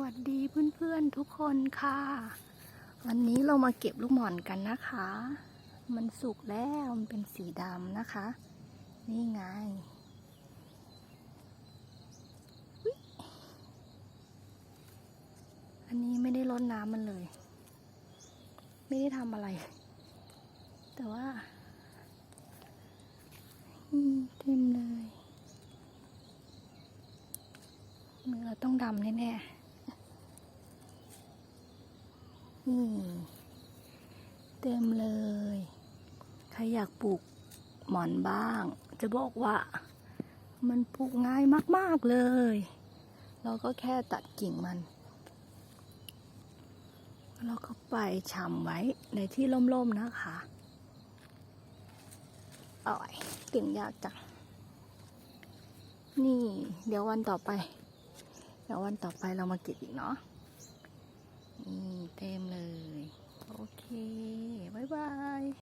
วัสดีเพื่อนๆทุกคนค่ะ วันนี้เรามาเก็บลูกหม่อนกันนะคะ มันสุกแล้วมันเป็นสีดำนะคะ นี่ไง อันนี้ไม่ได้รดน้ำมันเลย ไม่ได้ทำอะไร แต่ว่าเต็มเลยมือเราต้องดำแน่ๆ นี่เต็มเลย ใครอยากปลูกหมอนบ้าง จะบอกว่า มันปลูกง่ายมาก ๆ เลย เราก็แค่ตัดกิ่งมัน แล้วก็ไปชำไว้ในที่ร่ม ๆ นะคะอ่อยกิ่งยาวจัง นี่ เดี๋ยววันต่อไป เดี๋ยววันต่อไปเรามาเก็บอีกเนาะเต็ม